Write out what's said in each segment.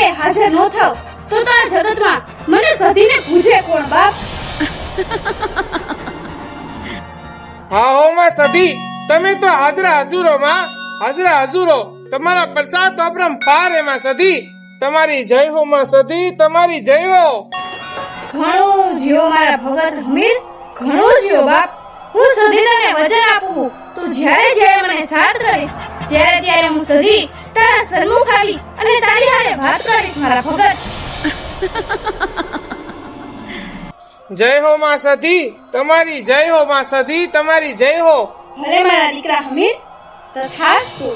તો હાજર ન થાવ. તો તો આ જગતમાં મને સધીને પૂછે કોણ બાપ? હા હો માં સધી તમે તો હાજરા હજુરો માં હાજરા હજુરો. તમારા પ્રસાદ તો અપરમ પાર એમાં સધી. તમારી જય હો માં સધી તમારી જય હો. ઘણો જીવો મારા ભગત હમીર ઘણો જીવો બાપ. હું સધી તને વચન આપું. તું જ્યારે જ્યારે મને સાથ કરીશ ત્યારે ત્યારે હું સધી તારા સન્મુખ આવી અને તારી હારે વાત કરીશ મારા ભગત. જય હો માં સધી તમારી જય હો માં સધી તમારી જય હો. ભલે મારા દીકરા હમીર તથાસ્તુ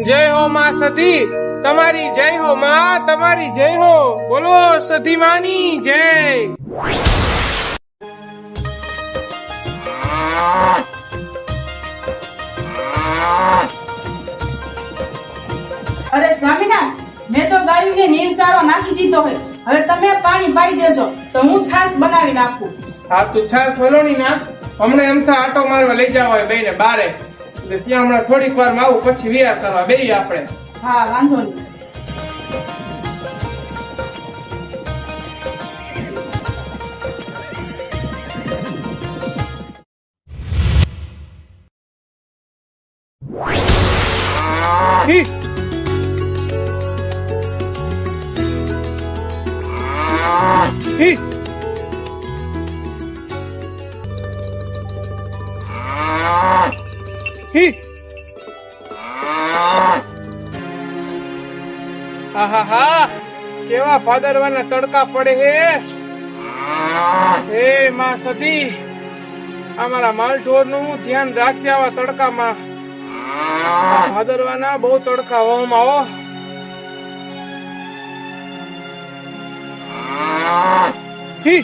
જય હો માં સધી તમારી જય હો માં તમારી જય હો. બોલો સધી માની જય. અરે સ્વામિનાથ મેં તો ગાયુંને નીર ચારો નાખી દીધો હોય. હવે તમે પાણી પાઈ દેજો તો હું છાશ બનાવી નાખું. હા તું છાસ વલોણી ના હમણાં એમ થા આટો મારવા લઈ જવા હોય બેને બારે. એટલે ત્યાં હમણાં થોડીક વાર આવું પછી વિહાર કરવા બેય આપણે. હા વાંધો નહીં. ભાદરવાના તડકા પડે હે હે માં સતી, અમારા માલ ઢોરનું ધ્યાન રાખજે આવા તડકામાં ભાદરવાના બહુ તડકા હોમ હી. હી.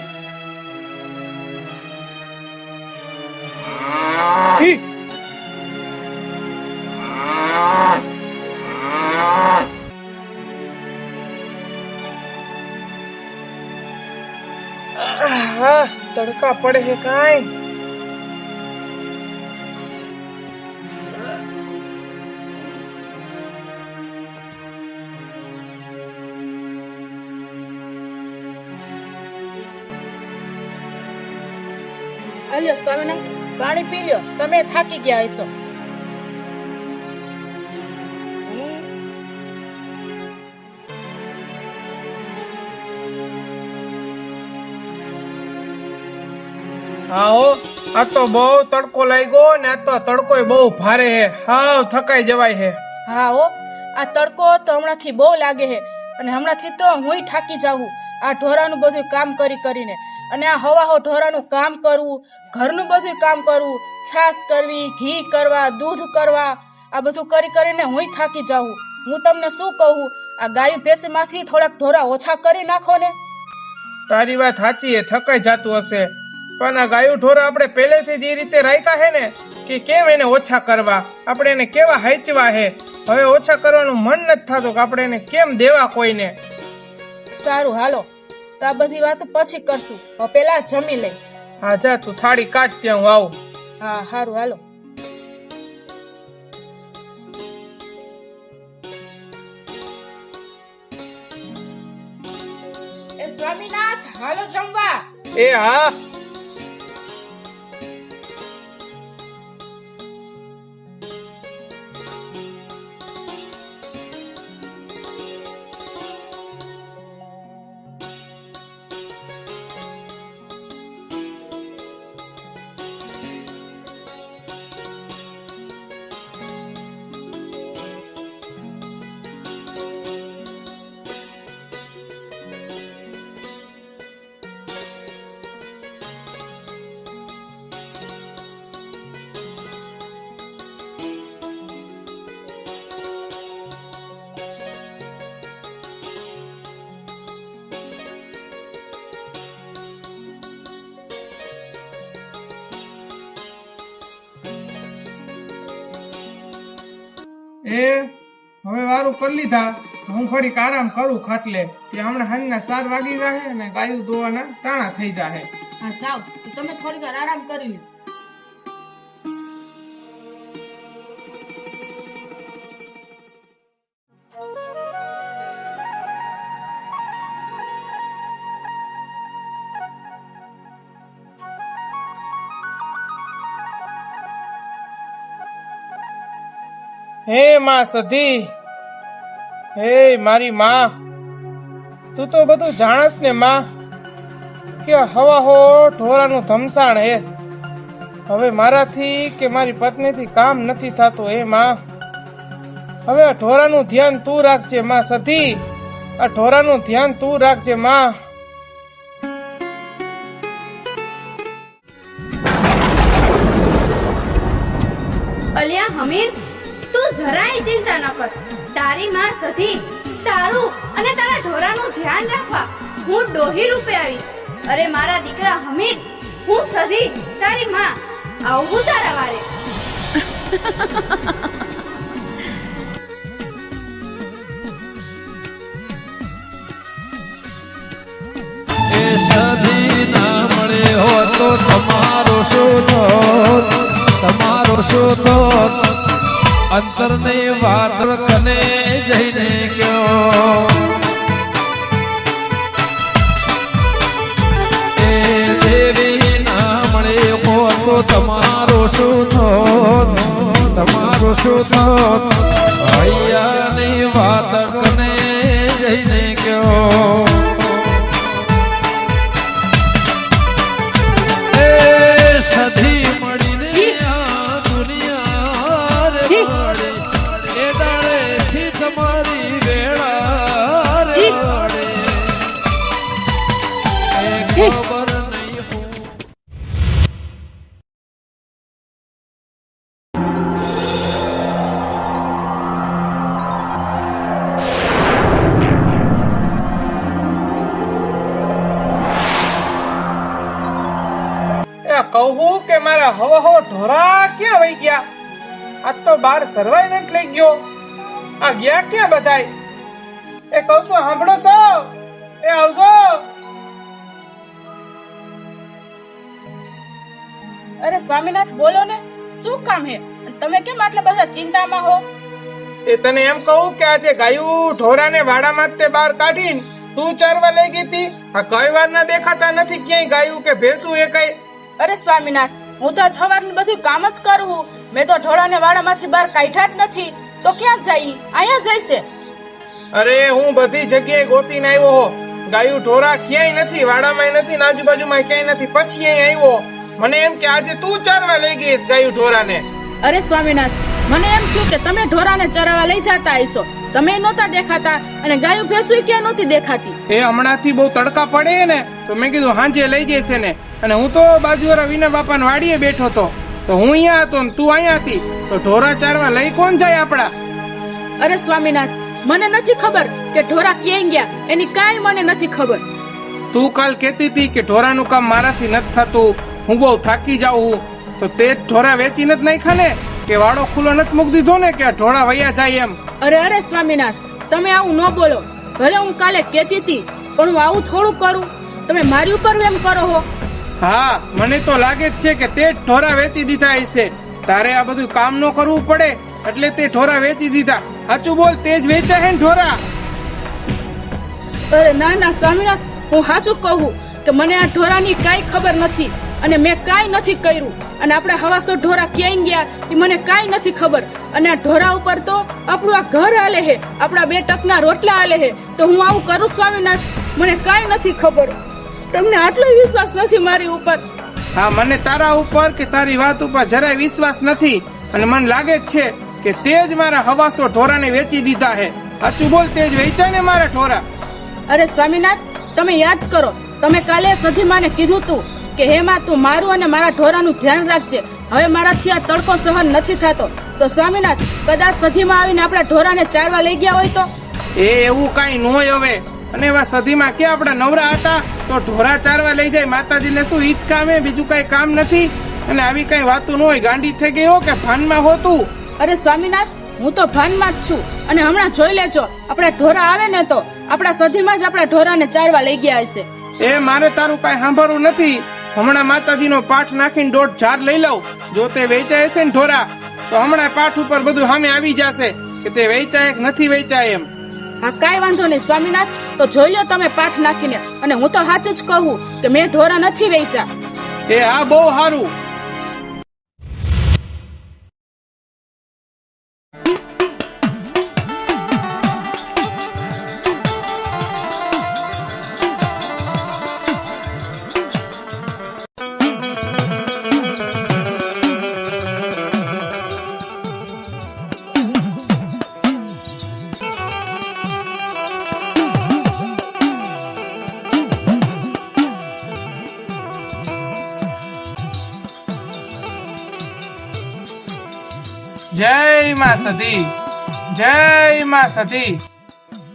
તડકા પડે હે કાંઈ? અલ્યો સ્વામિનાથ પાણી પી લ્યો. તમે થાકી ગયા હશો. હા હો આ તો બહુ તડકો લાગ્યો ને આ તો તડકો બહુ ભારે હે. હાવ થકાઈ જવાય હે. હા હો આ તડકો તો હમણાંથી બહુ લાગે છે અને હમણાંથી તો હુંય થાકી જાઉં. આ ઢોરાનું બધું કામ કરી કરીને. અને આ હવા હો ઢોરાનું કામ કરવું ઘરનું બધું કામ કરવું છાશ કરવી ઘી કરવા દૂધ કરવા આ બધું કરી કરીને હુંય થાકી જાઉં. હું તમને શું કહું? આ ગાય ભેંસમાંથી થોડાક ઢોરા ઓછા કરી નાખો ને. તારી વાત સાચી એ થકાઈ જાતું હશે. પણ આ ગાયું ઢોરા આપણે પહેલેથી જ રીતે રાખ્યા હે ને કે કેમ એને ઓછા કરવા? આપણે એને કેવા હાચવા હે હવે ઓછા કરવાનું મન નથી થતું કે આપણે એને કેમ દેવા કોઈને? સારું હાલો. તો આ બધી વાત પછી કરશું. હવે પેલા જમી લઈ. હા જા તું થાળી કાઢ ત્યાં હું આવું. હા સારું હાલો. સ્વામીનાથ હાલો જમવા. એ હા. કરી લીધા હું ફરી આરામ કરું ખાટલે. કે હમણાં હાંજના સાર વાગી જાહે અને ગાયું ધોવાના તાણા થઈ જાહે. હા સાવ. તમે થોડી વાર આરામ કરી લો હે માં સધી હે મારી માં, તું તો બધું જાણસ ને માં, કે હવા હો ઢોરાનું ધમસાણ હે. હવે મારાથી કે મારી પત્નીથી કામ નથી થતું હે માં. હવે આ ઢોરાનું ધ્યાન તું રાખજે માં સધી. આ ઢોરાનું ધ્યાન તું રાખજે માં. અલ્યા હમીર, તું જરાય ચિંતા ન કર. તારી માં સધી, તારું અને તારા ઢોરાનું ધ્યાન રાખવા હું ડોહી રૂપે આવીશ અરે મારા દીકરા હમીદ, હું સધી, તારી માં, આવું તારા વારે. સધી ના મળે હો તો તમારો શું થોત તમારો શું થોત અંતરની વાત કને જઈને ગયો એ દેવી ના મળે તો તમારો શું થો તમારો શું થોત એ તને એમ કહું કે આજે ગાયું ઢોરાને વાડામાં તે બહાર કાઢીને તું ચરવા લઈ ગઈ તી આ કઈ વાર ના દેખાતા નથી ક્યાંય ગાયું કે ભેંસું એ કઈ? અરે સ્વામીનાથ હું તો સવારનું બધું કામ જ કરું મેં તો ઢોળાને વાડામાંથી બહાર કાઢ્યા જ નથી. તો ક્યાં જઈ અહીંયા જાય છે. અરે હું બધી જગ્યાએ ગોતીને આવ્યો હો. ગાયું ઢોરા ક્યાંય નથી વાડામાં નથી ને આજુબાજુમાં ક્યાંય નથી. પછી અહીં આવ્યો. મને એમ કે આજે તું ચરવા લઈ ગઈશ ગાયું ઢોરાને. અરે સ્વામીનાથ મને એમ થયું કે તમે ઢોરાને ચરાવવા લઈ જતા આવીશો તમે નહોતા દેખાતા અને ગાયું ભેંસુય ક્યાં નહોતી દેખાતી? એ હમણાંથી બહુ તડકા પડે ને તો મેં કીધું હાંજે લઈ જશે ને. અને હું તો બાજુવાળા વિના બાપાને વાડીએ બેઠો હતો. તો હું અહીંયા હતો ને તું અહીંયા હતી. તો ઢોરા ચારવા લઈ કોણ જાય આપડા અરે સ્વામીનાથ મને નથી ખબર કે ઢોરા ક્યાં ગયા. એની કાંઈ મને નથી ખબર. તું કાલ કહેતી હતી કે ઢોરાનું કામ મારાથી નથી થતું. હું બહુ થાકી જાઉં તો તે જ ઢોરા વેચી નથી નાખ્યા ને? કે વાડો ખુલ્લો નથી મૂકી દીધો ને કે ઢોરા વયા જાય એમ. અરે અરે સ્વામીનાથ તમે આવું ન બોલો. ભલે હું કાલે કેતી હતી પણ હું આવું થોડું કરું. તમે મારી ઉપર એમ કરો હો. હા મને તો લાગે જ છે કે તે ઢોરા વેચી દીધા હશે. તારે આ બધું કામ ન કરવું પડે એટલે તે ઢોરા વેચી દીધા. સાચું બોલ તે જ વેચા હે ઢોરા. અરે ના ના સ્વામીનાથ હું સાચું કહું કે મને આ ઢોરાની કાંઈ ખબર નથી. અને મેં કાંઈ નથી કર્યું. અને આપણા હવાસો ઢોરા ક્યાંય ગયા એ મને કાંઈ નથી ખબર. અને આ ઢોરા ઉપર તો આપણું આ ઘર હાલે હે આપણા બે ટકના રોટલા હાલે હે તો હું આવું કરું સ્વામીનાથ? મને કાંઈ નથી ખબર. તમને આટલો વિશ્વાસ નથી મારી ઉપર? હા મને તારા ઉપર કે તારી વાત ઉપર જરાય વિશ્વાસ નથી. અને મને લાગે જ છે કે તે જ મારા હવાસો ઢોરાને વેચી દીધા હે સાચું બોલ તે જ વેચાય ને મારા ઢોરા. અરે સ્વામીનાથ તમે યાદ કરો. તમે કાલે સધીમાને કીધું તું કે હે માં તું મારું અને મારા ઢોરાનું ધ્યાન રાખજે. હવે મારાથી આ તડકો સહન નથી થતો. તો સ્વામીનાથ કદાચ સધીમાં આવીને આપણા ઢોરાને ચારવા લઈ ગયા હોય તો? એ એવું કાંઈ ન હોય હવે. અને એવા સધીમાં કે આપણા નવરા હતા? તો ઢોરા ચારવા લઈ જાય માતાજીને શું ઈચ કામે? બીજું કઈ કામ નથી? અને આવી કઈ વાતું ન હોય ગાંડી થઈ ગઈ હો કે ભાનમાં હોતું અરે સ્વામીનાથ હું તો ભાનમાં જ છું. અને હમણાં જોઈ લેજો આપણા ઢોરા આવે ને તો આપણા સધીમાં જ આપણા ઢોરાને ચારવા લઈ ગયા હશે. એ મારે તારું કાંઈ સાંભળવું નથી. હમણાં માતાજીનો પાઠ નાખીને દોઢ ઝાડ લઈ લઉં. જો તે વેચાય છે ને ઢોરા તો હમણાં પાઠ ઉપર બધું સામે આવી જશે કે તે વેચાય કે નથી વેચાય એમ. હા કાંઈ વાંધો નહીં સ્વામીનાથ. તો જોઈ લો તમે પાઠ નાખીને. અને હું તો સાચું જ કહું કે મેં ઢોરા નથી વેચ્યા. એ આ બહુ સારું. સતી. જય માં સતી.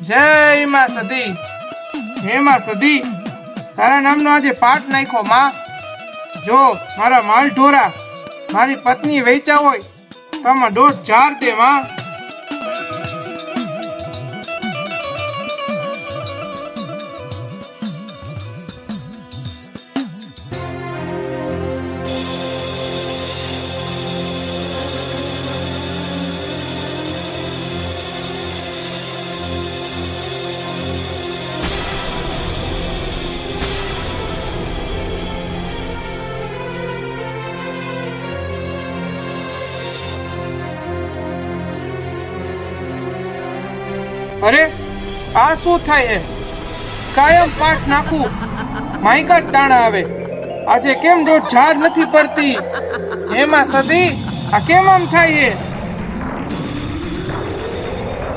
જય માં સતી. હે માં સતી. તારા નામનો આજે પાઠ નાખ્યો, માં. જો મારા માલ ઢોરા મારી પત્ની વેચા હોય, તો આમાં દોઢ ચાર દે, માં. આ શું થાય એ કાયમ પાઠ નાખું. માયકા દાણા આવે. આજે કેમ દોઢ ઝાડ નથી પડતી? એમાં સદી? આ કેમ આમ થાય એ?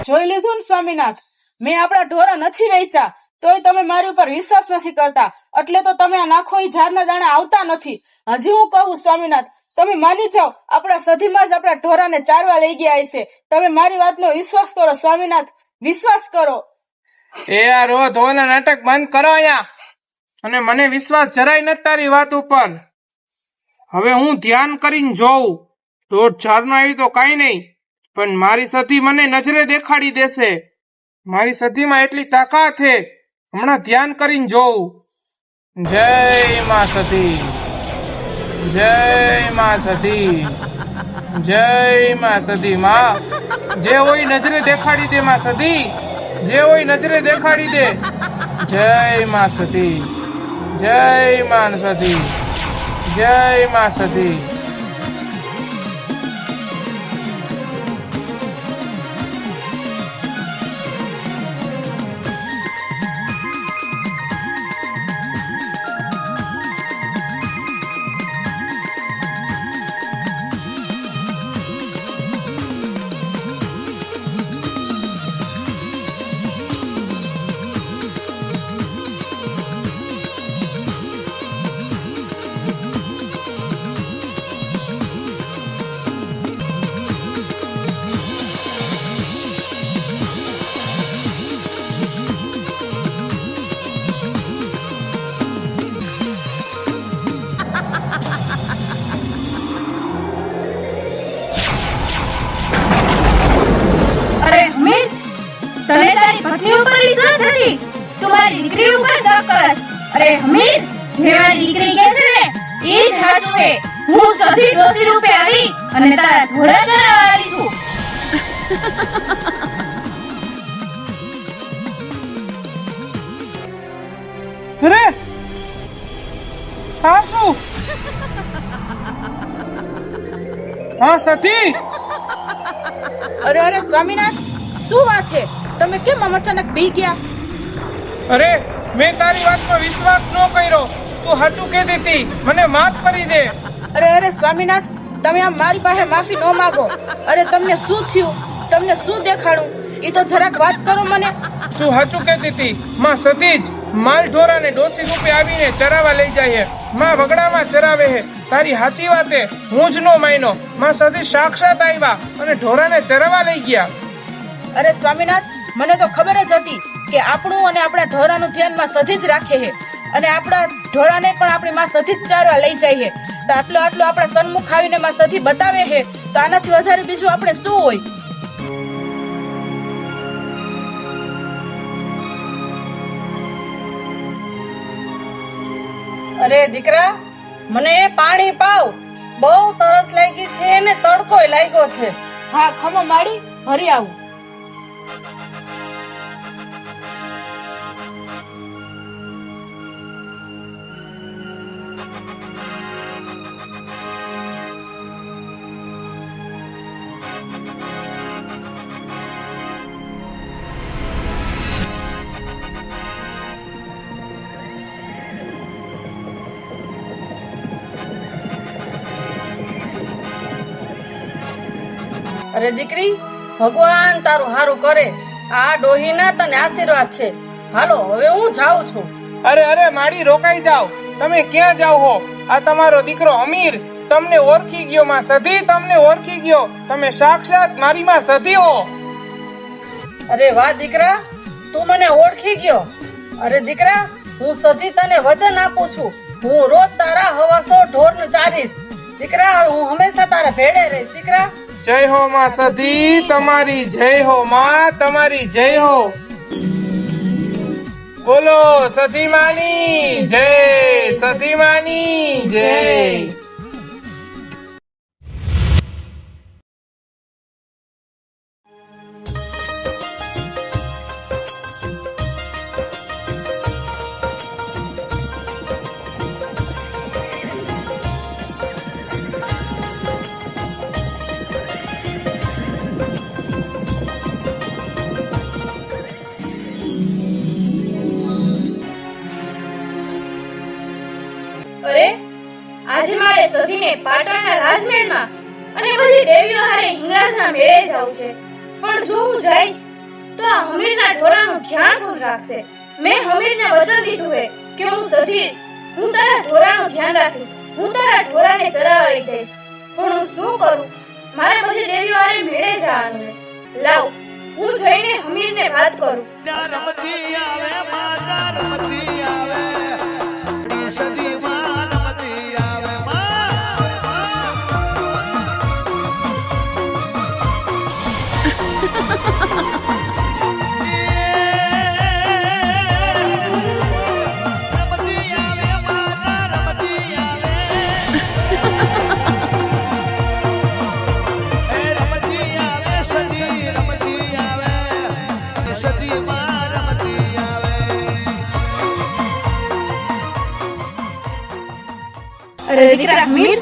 જોઈ લીધું ને સ્વામીનાથ? મેં આપણા ઢોરા નથી વેચ્યા, તોય તમે મારી ઉપર વિશ્વાસ નથી કરતા. એટલે તો તમે આ નાખો એ ઝાડના દાણા આવતા નથી. હજી હું કહું સ્વામીનાથ, તમે માની જાઓ, આપણા સધીમાં જ આપણા ઢોરાને ચારવા લઈ ગયા હશે. તમે મારી વાતનો વિશ્વાસ કરો, સ્વામીનાથ. વિશ્વાસ કરો. એ યાર ઓ ધોવાના નાટક બંધ કરો અહીંયા. અને મને વિશ્વાસ જરાય નથી તારી વાત ઉપર. હવે હું ધ્યાન કરીને જોઉં. દોઢ ઝાડનો આવી તો કાંઈ નહીં. પણ મારી સતી મને નજરે દેખાડી દેશે. મારી સતીમાં એટલી તાકાત છે. હમણાં ધ્યાન કરીને જોઉં. જય મા સતી જય મા સતી જય મા સતી માં. જે હોય નજરે દેખાડી દે, મા સતી જે હોય નજરે દેખાડી દે. જય માં સતી. જય માં સતી. જય માં સતી. સતી અરે અરે સ્વામીનાથ શું વાત છે? તમે કેમ આમ અચાનક બી ગયા? અરે મેં તારી વાતનો વિશ્વાસ ન કર્યો. તું સાચું કહેતી હતી. મને માફ કરી દે. અરે અરે સ્વામીનાથ તમે આમ મારી પાસે માફી ન માગો. અરે તમને શું થયું? તમને શું દેખાડું? એ તો જરાક વાત કરો મને. તું સાચું કહેતી હતી. માં સતીજ માલ ઢોરાને ડોસી રૂપે આવીને ચરાવા લઈ જાય માં વગડામાં ચરાવે છે તારી સાચી વાતે હું જ નો માયનો માં સતી સાક્ષાત આવ્યા અને ઢોરાને ચરાવવા લઈ ગયા. અરે સ્વામીનાથ, મને તો ખબર જ હતી કે આપણું અને આપણા ઢોરાનું ધ્યાનમાં સધી જ રાખે છે અને આપણા ઢોરાને પણ આપણી માં સધી જ ચારવા લઈ જાય હે. તો આટલો આટલો આપણા સન્મુખ આવીને માં સધી બતાવે છે તો આનાથી વધારે બીજું આપણે શું હોય? અરે દીકરા, મને પાણી પાવ. બહુ તરસ લાગી છે ને તડકોય લાગ્યો છે. હા, ખમો માડી ભરી આવું. ભગવાન તારું હારું કરે. આ ડોહીના તને આશીર્વાદ છે. હાલો હવે હું જાઉં છું. અરે અરે માડી રોકાઈ જાઓ. તમે ક્યાં જાઓ હો? આ તમારો દીકરો અમીર. તમને ઓળખી ગયો માં સધી તમને ઓળખી ગયો. તમે સાક્ષાત મારી માં સધી હો. અરે વાહ દીકરા. તું મને ઓળખી ગયો. અરે દીકરા હું સધી તને વચન આપું છું. હું રોજ તારા હવાસો ઢોર ચાલીશ. દીકરા હું હંમેશા તારા ભેડે રહીશ. દીકરા જય હો માં સધી, તમારી જય હો માં, તમારી જય હો. બોલો, સધી માની, જય, સધી માની, જય. આજે મારે સધીને પાટણના રાજમહેલમાં અને બધી દેવીઓ હારે હિંગળાજના મેળે જવું છે. પણ જો હું જઈશ, તો આ હમીરના ઢોરાનું ધ્યાન કોણ રાખશે? મેં હમીરને વચન દીધું હે કે હું સધી હું તારા ઢોરાનું ધ્યાન રાખીશ. હું તારા ઢોરાને ચરાવવા જઈશ. પણ હું શું કરું? મારે બધી દેવીઓ હારે મેળે જવાનું લાવ, હું જઈને હમીરને વાત કરું. રમતી આવે, માતા રમતી આવે. દીકરા હમીર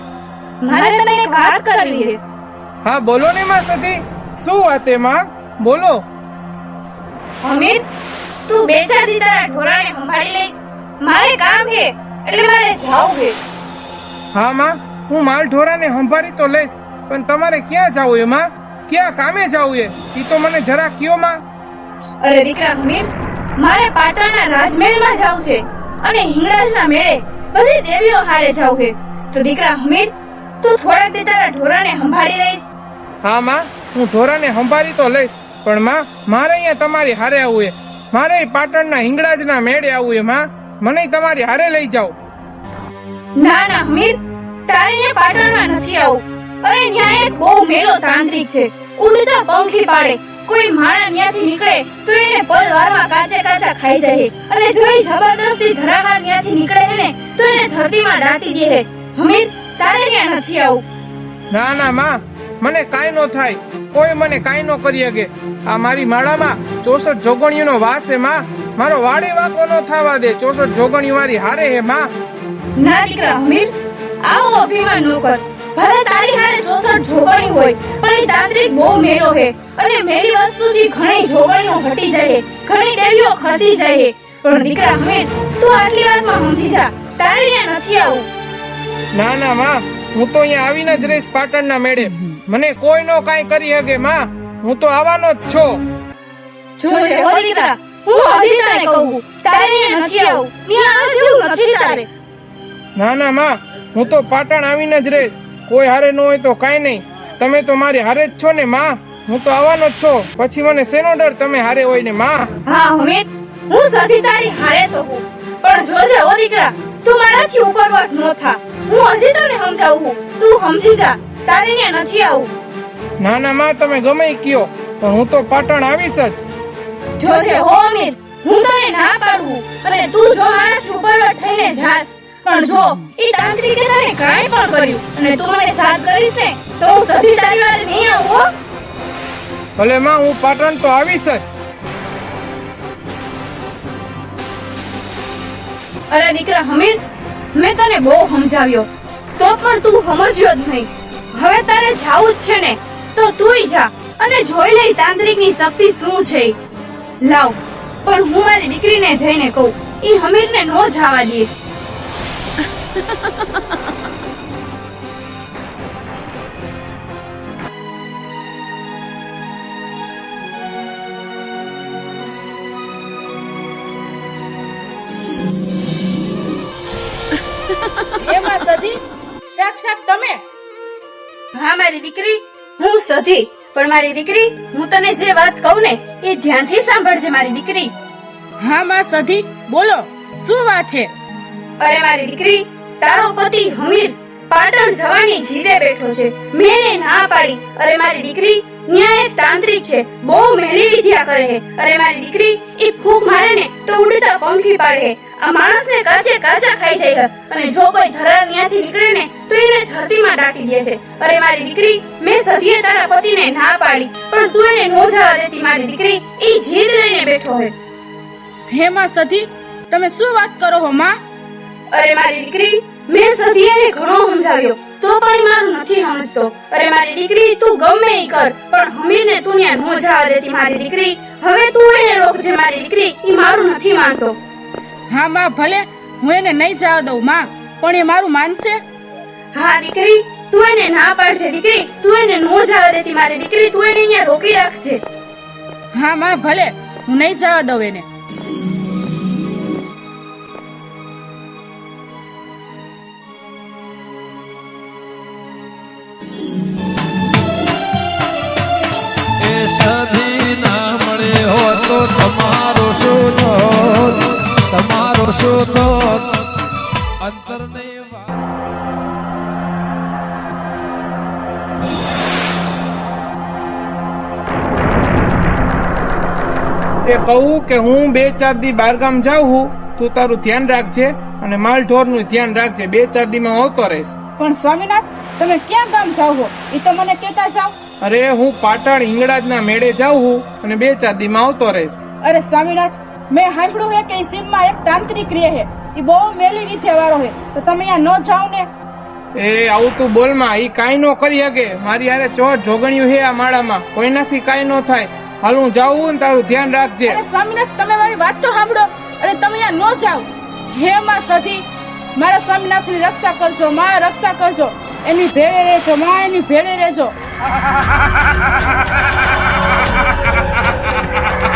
મારે. તને એક વાત કરવી છે. હા બોલો ને માં સતી. શું વાત એ માં? બોલો. અમીર તું બે ચાર દી તારા ઢોરાને સંભાળી લઈશ. મારે કામ છે એટલે મારે જાવું છે. હા માં. હું માલ ઢોરાને સંભાળી તો લઈશ. પણ તમારે ક્યાં જવું એ માં? ક્યાં કામે જવું એ? ઈ તો મને જરા કયો માં. અરે દીકરા હમીર મારે પાટણના રાજમહેલમાં જાવું છે અને હિંગળાજના મેળે બધી દેવીઓ હારે જાવું છે. તો દીકરા હમીદ તું થોડાક દે તારા ઢોરાને સંભાળી લઈશ. હા માં હું ઢોરાને સંભાળી તો લઈશ પણ માં મારે અહીંયા તમારી હારે આવવું છે. મારે પાટણના હિંગળાજના મેળે આવવું છે માં. મને તમારી હારે લઈ જાઓ. ના ના હમીદ તારે અહીંયા પાટણમાં નથી આવું. અરે ન્યા એક બહુ મેળો તાંત્રિક છે. ઉડતા પંખી પાડે. કોઈ માણા ન્યાથી નીકળે તો એને પલ વારમાં કાચે કાચા ખાઈ જાય. અને જો એ જબરદસ્તી ધરાહાર ન્યાથી નીકળે ને તો એને ધરતીમાં દાટી દે. હે હમીર તારે ક્યાં નથી આવું? ના ના માં મને કાંઈ નો થાય. કોઈ મને કાંઈ નો કરી શકે. આ મારી માળામાં ચોસઠ જોગણીઓનો વાસ હે માં. મારો વાડે વાકો નો થવા દે. ચોસઠ જોગણીઓ મારી હારે હે માં. ના દીકરા હમીર આવો અભિમાન નો કર. ભલે તારી હારે ચોસઠ જોગણી હોય પણ એ તાંત્રિક બહુ મેળો હે. અને મેલી વસ્તુથી ઘણી જોગણીઓ હટી જાય. ઘણી દેવીઓ ખસી જાય. પણ દીકરા હમીર તું આટલી વાતમાં સમજી જા. તારે ત્યાં નથી આવું? ના ના માં. હું તો અહીંયા આવીને જ રહીશ પાટણના મેળે. મને કોઈ નો કાંઈ કરી શકે માં. હું તો આવવાનો જ છું. જોજે હો દીકરા હું હજી તને કહું તારે નથી આવું. ત્યાં આવે નથી તારે. ના ના માં. હું તો પાટણ આવીને જ રહીશ. કોઈ હારે ન હોય તો કાંઈ નહીં. તમે તો મારી હારે જ છો ને માં. હું તો આવવાનો જ છો. પછી મને શેનો ડર તમે હારે હોય ને માં? હા હમીદ હું સધી તારી હારે તો હું પણ જોજે ઓ દીકરા તું મારાથી ઉપરવટ ન થા. હું હજી તને સમજાવું. તું સમજી જા. તારે ત્યાં નથી આવું. ના ના માં તમે ગમે કયો પણ હું તો પાટણ આવીશ જ. જોજે હો અમીર હું તને ના પાડું. અને તું જો મારાથી ઉપરવટ થઈને જાસ પણ જો એ તાંત્રિકે તને કાંઈ પણ કર્યું. અને તું મને સાથ કરીશ ને તો હું સધી તારી વારે નહીં આવું. ભલે માં હું પાટણ તો આવીશ જ. અરે દીકરા હમીર મેં તને બહુ સમજાવ્યો. તો પણ તું સમજ્યો જ નહીં. હવે તારે જાવું જ છે ને. તો તુંય જા અને જોઈ લે તાંત્રિકની શક્તિ શું છે લાવ, પણ હું મારી દીકરીને જઈને કહું. ઈ હમીરને નો જવા દે. સધી? સાક્ષાત તમે? હા મારી દીકરી હું સધી. પણ મારી દીકરી હું તને જે વાત કહું ને એ ધ્યાનથી સાંભળજે મારી દીકરી. હા માં સધી. બોલો શું વાત છે અરે મારી દીકરી તારો પતિ હમીર પાટણ જવાની જીદે બેઠો છે. મેં ના પાડી. અરે મારી દીકરી ન્યા એક તાંત્રિક છે. બહુ મેલી વિદ્યા કરે અરે મારી દીકરી એ ફૂક મારે ને તો ઉડતા પંખી પાડે. આ માણસને કાચે કાચા ખાઈ જાય અને જો કોઈ ધરાર ન્યાથી નીકળે ને તો એને ધરતીમાં દાટી દે છે. અરે મારી દીકરી મેં સધીએ તારા પતિને ના પાડી પણ તું એને નો જવા દેતી મારી દીકરી. એ જીદ લઈને બેઠો હે હે માં સધી તમે શું વાત કરો હો માં? અરે મારી દીકરી મેં સધિયાને ઘણો સમજાવ્યો. તો પણ મારું નથી સમજતો. અરે મારી દીકરી તું ગમે એ કર પણ હમીરને તું ન્યા નો જવા દેતી મારી દીકરી. હવે તું એને રોકજે મારી દીકરી. એ મારું નથી માનતો. હા માં ભલે. હું એને નહીં જવા દઉં માં. પણ એ મારું માનશે. હા દીકરી તું એને ના પાડજે દીકરી. તું એને નો જવા દેતી મારી દીકરી. તું એને અહીંયા રોકી રાખજે. હા માં ભલે. હું નહીં જવા દઉં એને. તમારો તો અંતર નહીં એ કહું કે હું બે ચાર દી બારગામ જાઉં છું તું તારું ધ્યાન રાખજે અને માલ ઢોરનું ધ્યાન રાખજે. બે ચાર દી માં આવતો રહીશ. પણ સ્વામિનાથ તમે ક્યાં ગામ જાવ હો એ તો મને કેતા જાવ અરે હું પાટણ હિંગળાજના મેળે જાઉં હું અને બે ચાર દી માં આવતો રહીશ. અરે સ્વામિનાથ મેં સાંભળ્યું હે કે એ સીમમાં એક તાંત્રિક રહે છે. એ બહુ મેલી વિદ્યા વાળો છે. તો તમે અહીંયા ન જાવ ને. એ આવું તું બોલમાં ઈ કાંઈ નો કરી શકે. મારી હારે ચોટ જોગણ્યું હે આ માળામાં. કોઈનાથી કાંઈ નો થાય. હાલ હું જાઉં ને તારું ધ્યાન રાખજે. અરે સ્વામિનાથ તમે મારી વાત તો સાંભળો. અરે તમે અહીંયા ન જાવ હે માં સધી મારા સ્વામિનાથની રક્ષા કરજો માં રક્ષા કરજો. એની ભેળે રહેજો માં એની ભેળે રહેજો.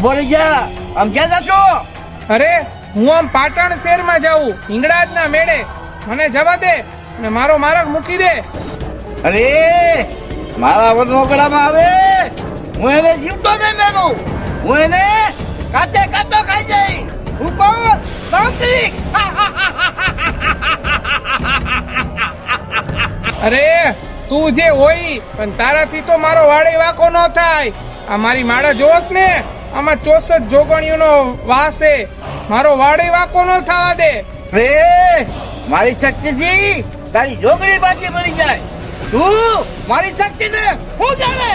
ઊભો રહી જા આમ ક્યાં જાતો અરે હું આમ પાટણ શહેરમાં જાઉં. હિંગળાજના મેળે. મને જવા દે અને મારો મારક મૂકી દે. અરે મારા વનોકડામાં આવે. હું એને જીવતો નહીં મેલું. હું એને કાચે કાચો ખાઈ જઈ. હું તાંત્રિક અરે તું જે હોય પણ તારાથી તો મારો વાડે વાકો ન થાય. આ મારી માળા જોશ ને. આમાં ચોસઠ જોગણીઓનો વાસ છે. મારો વાડી વાકો ન થવા દે. રે મારી શક્તિજી તારી જોગડી બાકી મળી જાય. તું મારી શક્તિને હું જાણે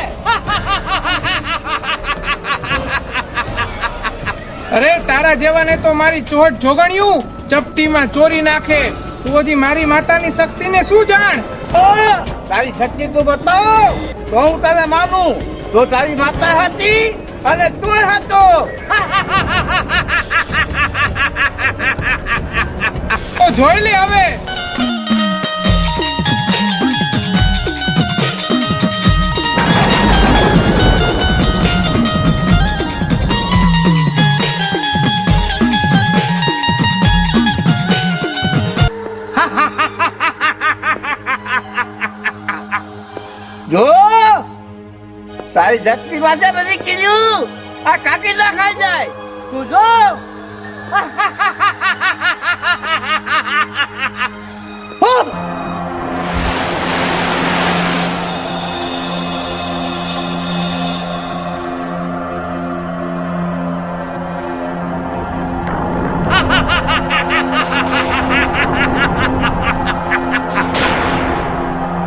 અરે તારા જેવાને તો મારી ચોટ જોગણ્યું ચપટીમાં ચોરી નાખે. તું હજી મારી માતાની શક્તિને શું જાણ? તારી શક્તિ તું બતાવ. તો હું તને માનું તો તારી માતા હતી Oh, ¡A lectura, jato! જોઈ લે હવે તારી ધરતી માથે બધી કીડ્યું આ કાકી ના ખાઈ જાય. તું જો!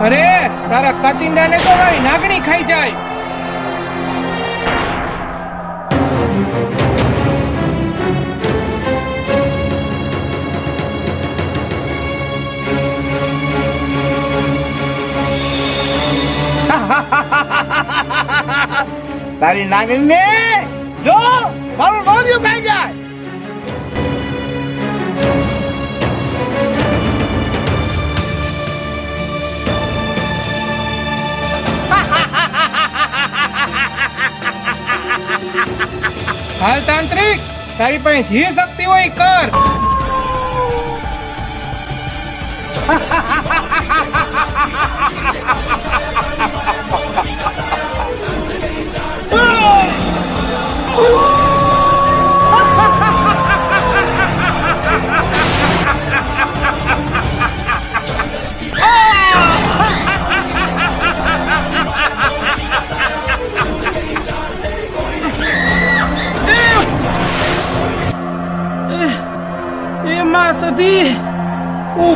અરે, તારા કાચિંડાને તો મારી નાગણી ખાઈ જાય. તારી નાગણી ને જો, મારું નોડિયું ખાઈ જાય. હાલ તાંત્રિક તારી પાસે જે શક્તિ હોય ઈ કર.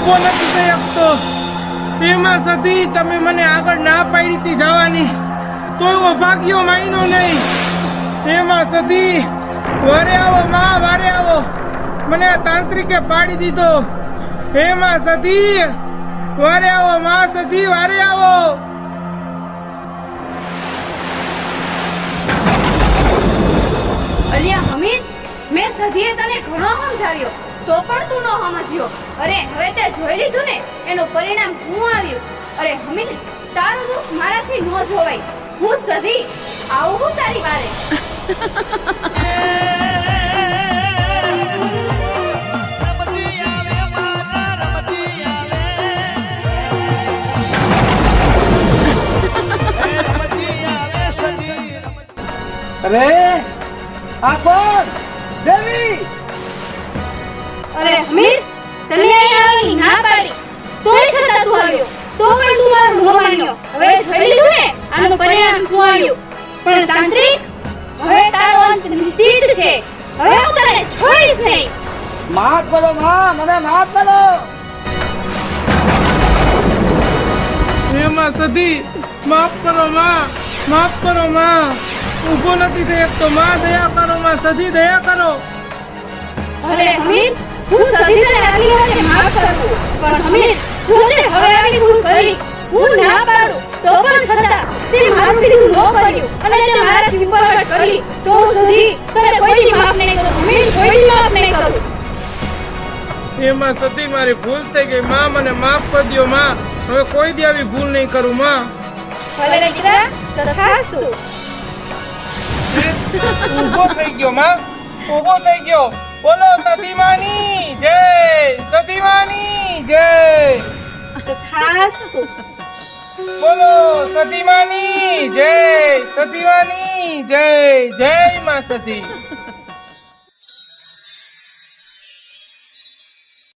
ઊભો નથી થઈ શકતો. એમાં સતી તમે મને આગળ ના પાડી હતી જવાની. તો એવો ભાગ્યો માયનો નહીં. એમાં સતી વારે આવો, માં, વારે આવો. મને આ તાંત્રિકે પાડી દીધો. એમાં સતી વારે આવો, માં સતી વારે આવો. અલ્યા હમીદ મેં સધીએ તને ઘણો સમજાવ્યો. તો પણ તું ન સમજ્યો. અરે, હવે તે જોઈ લીધું ને, એનું પરિણામ શું આવ્યું? અરે, હમીદ, તારું દુઃખ મારાથી ન જોવાય. હું સધી, આવું હું તારી વારે. અરે, આ કોણ? દેવી? અરે હમીર તને અહીં આવવાની ના પાડી. તોય છતાં તું આવ્યો. તો પણ તું મારું મોં માન્યો હવે જોઈ લીધું ને? આનું પરિણામ શું આવ્યું? પણ તાંત્રિક હવે તારો અંત નિશ્ચિત છે. હવે હું તને છોડીશ નહીં. માફ કરો માં. મને માફ કરો. એમાં સધી માફ કરો માં. માફ કરો માં. ઊભો નથી થઈ તો માં દયા કરો માં. સધી દયા કરો. અરે હમીર હું સધી તને આગલી માફ કરું પણ હમીર જો તે હવે આવી ભૂલ કરી હું ના પાડું તો પણ છતાં તે મારું કીધું ન કર્યું અને તે મારાથી ઉપરવટ કરી તો હું સધી તને કોઈ માફ નહીં કરું હમીર કોઈ માફ નહીં કરું. એમાં સતી મારી ભૂલ થઈ ગઈ માં મને માફ કરી દો માં. હવે કોઈ દી આવી ભૂલ નહીં કરું માં. ભલે દીકરા તથાસ્તુ. ઊભો થઈ ગયો માં. ઊભો થઈ ગયો. બોલો સતીમાની જય! સતીમાની જય! ખાસ બોલો સતીમાની જય! સતીમાની જય! જય માં સતી.